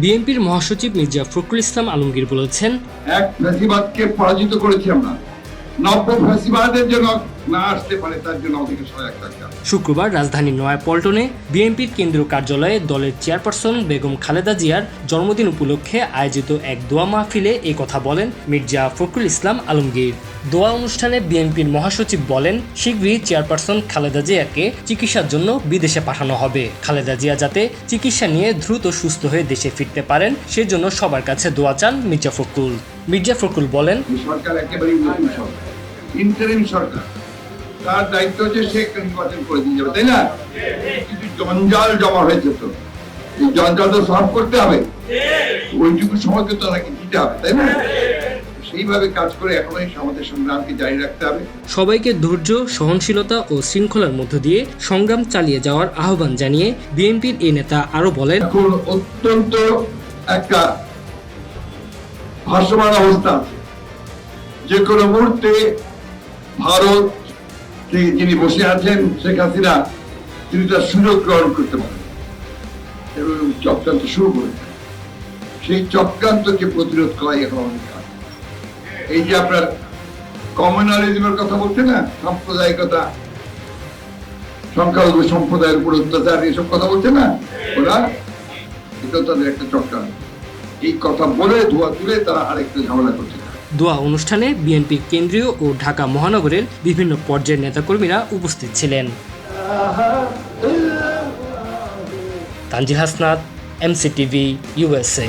বিএনপির মহাসচিব মির্জা ফখরুল ইসলাম আলমগীর বলেছেন এক পরাজিত করেছি আমরা। শুক্রবার রাজধানীর নয়াপল্টনে বিএনপির কেন্দ্রীয় কার্যালয়ে দলের চেয়ারপারসন বেগম খালেদা জিয়ার জন্মদিন উপলক্ষে আয়োজিত এক দোয়া মাহফিলে এই কথা বলেন মির্জা ফখরুল ইসলাম আলমগীর। দোয়া অনুষ্ঠানে বিএনপির মহাসচিব বলেন, শীঘ্রই চেয়ারপারসন খালেদা জিয়াকে চিকিৎসার জন্য বিদেশে পাঠানো হবে। খালেদা জিয়া যাতে চিকিৎসা নিয়ে দ্রুত সুস্থ হয়ে দেশে ফিরতে পারেন, সেজন্য সবার কাছে দোয়া চান মির্জা ফখরুল। মির্জা ফখরুল বলেন সরকার একেবারেই নতুন সরকার। ইন্টারিম সরকার। তার দায়িত্ব হচ্ছে সে নির্বাচন করে দিয়ে যাবে তাই না? কিন্তু জঞ্জাল জমা হয়েছে তো। এই জঞ্জাল তো সলভ করতে হবে। ওইটুকু সময়কে তো তাকে দিতে হবে তাই না? সেইভাবে কাজ করে এখনও আমাদের সংগ্রামকে জারি রাখতে হবে। সবাইকে ধৈর্য সহনশীলতা ও শৃঙ্খলার মধ্য দিয়ে সংগ্রাম চালিয়ে যাওয়ার আহ্বান জানিয়ে বিএনপির এই নেতা আরও বলেন এখন অত্যন্ত একটা ভাসমান অবস্থা আছে। যে কোনো মুহূর্তে ভারত যিনি বসে আছেন, শেখ হাসিনা, তিনি তার সুযোগ গ্রহণ করতে পারেন। এবং চক্রান্ত শুরু করে সেই চক্রান্তকে প্রতিরোধ করাই এখন কাজ। এই যে আপনার কমিউনালিজমের কথা বলছে না, সাম্প্রদায়িকতা, সংখ্যালঘু সম্প্রদায়ের উপর অত্যাচার, এসব কথা বলছে না? ওরা? এটা তাদের একটা চক্রান্ত। এই কথা বলে ধোয়া তুলে তারা আরেকটা ঝামেলা করছে। দোয়া অনুষ্ঠানে বিএনপির কেন্দ্রীয় ও ঢাকা মহানগরের বিভিন্ন পর্যায়ের নেতাকর্মীরা উপস্থিত ছিলেন। Tanzil Hasnat, MCTV USA